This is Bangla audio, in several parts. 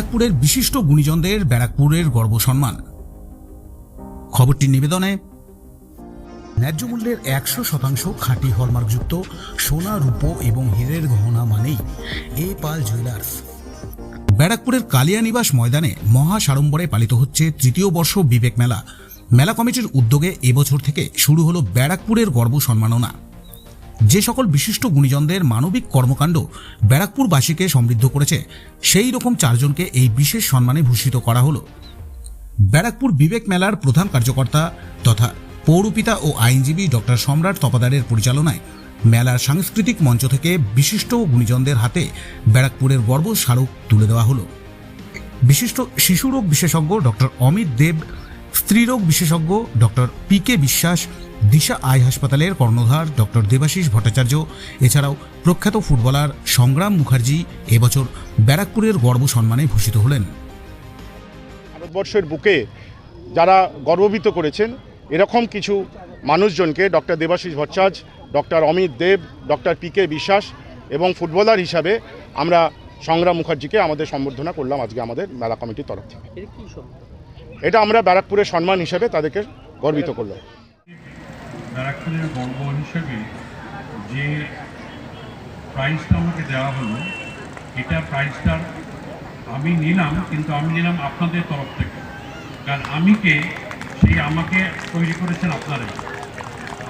ব্যারাকপুরের বিশিষ্ট গুণীজনদের ব্যারাকপুরের গর্ব সম্মান। খবরটির নিবেদনে ন্যায্য মূল্যের একশো শতাংশ খাঁটি হলমার্কযুক্ত সোনা, রূপো এবং হীরের গহনা মানেই এ পাল জুয়েলার্স। ব্যারাকপুরের কালিয়ানিবাস ময়দানে মহা সাড়ম্বরে পালিত হচ্ছে তৃতীয় বর্ষ বিবেক মেলা। মেলা কমিটির উদ্যোগে এবছর থেকে শুরু হলো ব্যারাকপুরের গর্ব সম্মাননা। যে সকল বিশিষ্ট গুণীজনদের মানবিক কর্মকাণ্ড ব্যারাকপুরবাসীকে সমৃদ্ধ করেছে, সেই রকম চারজনকে এই বিশেষ সম্মানে ভূষিত করা হলো। ব্যারাকপুর বিবেক মেলার প্রধান কার্যকর্তা তথা পৌরপিতা ও আইনজীবী ডক্টর সম্রাট তপাদারের পরিচালনায় মেলার সাংস্কৃতিক মঞ্চ থেকে বিশিষ্ট গুণীজনদের হাতে ব্যারাকপুরের গর্ব স্মারক তুলে দেওয়া হলো। বিশিষ্ট শিশুরোগ বিশেষজ্ঞ ডক্টর অমিত দেব স্ত্রীরোগ বিশেষজ্ঞ ডক্টর পি কে বিশ্বাস দিশা আই হাসপাতালের কর্ণধার ডক্টর দেবাশিস ভট্টাচার্য এছাড়াও প্রখ্যাত ফুটবলার সংগ্রাম মুখার্জি এবছর ব্যারাকপুরের গর্ব সম্মানে ভূষিত হলেন। ভারতবর্ষের বুকে যারা গর্ববিত করেছেন এরকম কিছু মানুষজনকে doctor Debashis Bhattacharya doctor Amit Deb doctor P K Biswas এবং ফুটবলার হিসাবে আমরা সংগ্রাম মুখার্জিকে আমাদের সম্বর্ধনা করলাম আজকে আমাদের মেলা কমিটির তরফ থেকে। এটা আমরা ব্যারাকপুরের সম্মান হিসেবে তাদেরকে গর্বিত করলাম। ব্যারাকপুরের গর্ব হিসেবে যে প্রাইজটা আমাকে দেওয়া হলো, এটা প্রাইজটার আমি নিলাম, কিন্তু আমি নিলাম আপনাদের তরফ থেকে। কারণ আমি কে সেই আমাকে তৈরি করেছেন আপনারা।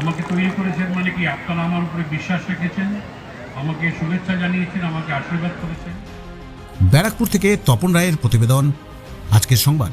আমাকে তৈরি করেছেন মানে কি, আপনারা আমার উপরে বিশ্বাস রেখেছেন, আমাকে শুভেচ্ছা জানিয়েছেন, আমাকে আশীর্বাদ করেছেন। ব্যারাকপুর থেকে তপন রায়ের প্রতিবেদন, আজকের সংবাদ।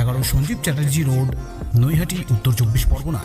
এগারো সঞ্জীব চ্যাটার্জি রোড নৈহাটি উত্তর চব্বিশ পরগনা।